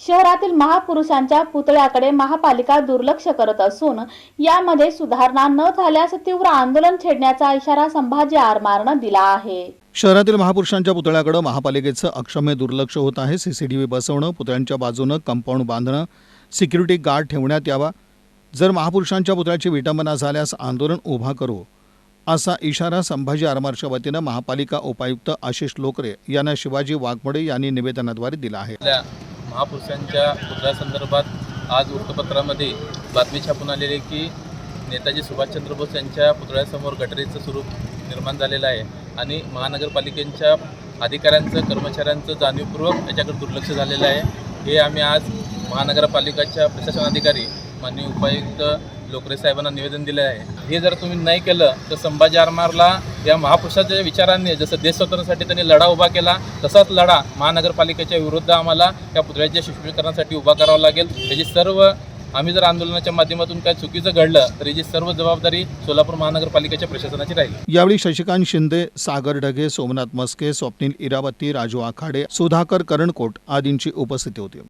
शहरातील महापुरुषांच्या पुतळ्याकडे महापालिका दुर्लक्ष करत असून यामध्ये सुधारणा न झाल्यास तीव्र आंदोलन छेडण्याचा इशारा संभाजी आरमारनं दिला आहे. शहरातील महापुरुषांच्या पुतळ्याकडे महापालिकेचं अक्षम्य दुर्लक्ष होत आहे. सीसीटीव्ही बसवणं पुतळ्यांच्या बाजूनं कंपाऊंड बांधणं सिक्युरिटी गार्ड ठेवण्यात यावा. जर महापुरुषांच्या पुतळ्याची विटंबना झाल्यास आंदोलन उभा करू असा इशारा संभाजी आरमारच्या वतीनं महापालिका उपायुक्त आशिष लोकरे यांना शिवाजी वाघमोडे यांनी निवेदनाद्वारे दिला आहे. महापुरुषांच्या पुतळ्यासंदर्भात आज वृत्तपत्रामध्ये बातमी छापून आलेली की नेताजी सुभाषचंद्र बोस यांच्या पुतळ्यासमोर गटरीचं स्वरूप निर्माण झालेलं आहे आणि महानगरपालिकेच्या अधिकाऱ्यांचं कर्मचाऱ्यांचं जाणीवपूर्वक याच्याकडे दुर्लक्ष झालेलं आहे. हे आम्ही आज महानगरपालिकेच्या प्रशासनाधिकारी माननीय उपायुक्त लोकरे साहेबांना निवेदन दिलं आहे. हे जर तुम्ही नाही केलं तर संभाजी आरमारला या महापुरुषाच्या विचारांनी जसं देशस्वतंत्रासाठी त्यांनी लढा उभा केला तसाच लढा महानगरपालिकेच्या विरुद्ध आम्हाला या पुतळ्याच्या शिष्टीकरणासाठी उभा करावा लागेल. त्याची सर्व आम्ही जर आंदोलनाच्या माध्यमातून काय चुकीचं घडलं तर याची सर्व जबाबदारी सोलापूर महानगरपालिकेच्या प्रशासनाची राहील. यावेळी शशिकांत शिंदे सागर ढगे सोमनाथ मस्के स्वप्नील इरावती राजू आखाडे सुधाकर करणकोट आदींची उपस्थिती होती.